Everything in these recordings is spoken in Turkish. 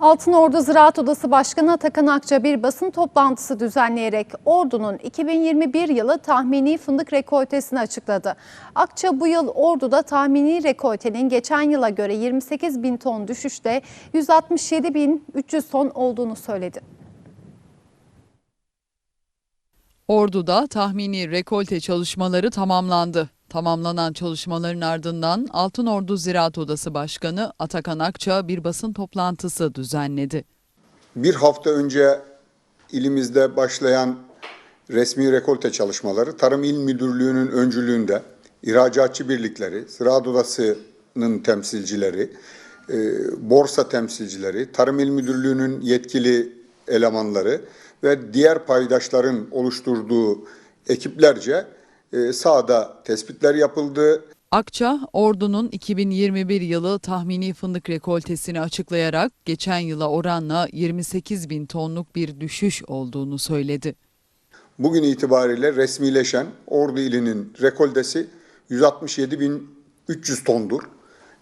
Altınordu Ziraat Odası Başkanı Atakan Akça bir basın toplantısı düzenleyerek Ordu'nun 2021 yılı tahmini fındık rekoltesini açıkladı. Akça bu yıl Ordu'da tahmini rekoltenin geçen yıla göre 28 bin ton düşüşte 167 bin 300 ton olduğunu söyledi. Ordu'da tahmini rekolte çalışmaları tamamlandı. Tamamlanan çalışmaların ardından Altınordu Ziraat Odası Başkanı Atakan Akça bir basın toplantısı düzenledi. Bir hafta önce ilimizde başlayan resmi rekolte çalışmaları Tarım İl Müdürlüğü'nün öncülüğünde ihracatçı birlikleri, Ziraat Odası'nın temsilcileri, e, borsa temsilcileri, Tarım İl Müdürlüğü'nün yetkili elemanları ve diğer paydaşların oluşturduğu ekiplerce e, sahada tespitler yapıldı. Akça, Ordu'nun 2021 yılı tahmini fındık rekoltesini açıklayarak geçen yıla oranla 28 bin tonluk bir düşüş olduğunu söyledi. Bugün itibariyle resmileşen Ordu ilinin rekoltesi 167.300 tondur.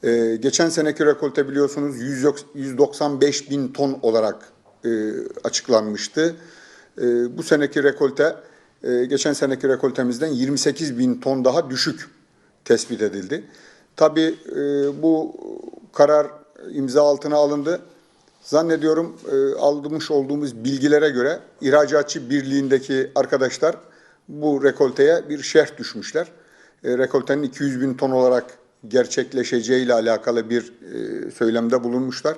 Ee, geçen seneki rekolte biliyorsunuz 100 195 bin ton olarak e, açıklanmıştı. E, bu seneki rekolte e, geçen seneki rekoltemizden 28 bin ton daha düşük tespit edildi. Tabii e, bu karar imza altına alındı. Zannediyorum e, olduğumuz bilgilere göre İhracatçı Birliği'ndeki arkadaşlar bu rekolteye bir şerh düşmüşler. E, rekoltenin 200 bin ton olarak gerçekleşeceği ile alakalı bir e, söylemde bulunmuşlar.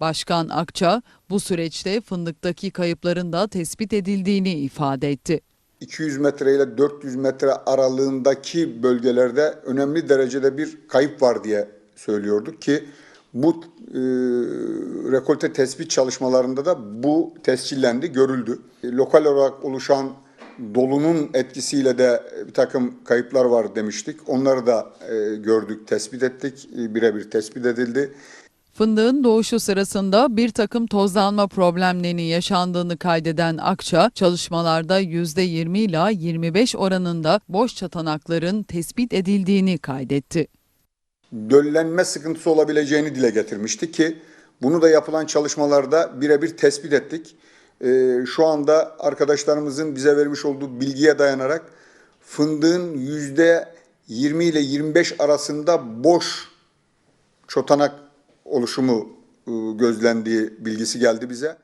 Başkan Akça, bu süreçte fındıktaki kayıpların da tespit edildiğini ifade etti. 200 metre ile 400 metre aralığındaki bölgelerde önemli derecede bir kayıp var diye söylüyorduk ki bu e, rekolte tespit çalışmalarında da bu tescillendi, görüldü. Lokal olarak oluşan dolunun etkisiyle de bir takım kayıplar var demiştik. Onları da e, gördük, tespit ettik, e, birebir tespit edildi. Fındığın doğuşu sırasında bir takım tozlanma problemlerinin yaşandığını kaydeden Akça, çalışmalarda %20 ila 25 oranında boş çatanakların tespit edildiğini kaydetti. döllenme sıkıntısı olabileceğini dile getirmişti ki bunu da yapılan çalışmalarda birebir tespit ettik. Ee, şu anda arkadaşlarımızın bize vermiş olduğu bilgiye dayanarak fındığın yüzde 20 ile 25 arasında boş çotanak oluşumu e, gözlendiği bilgisi geldi bize.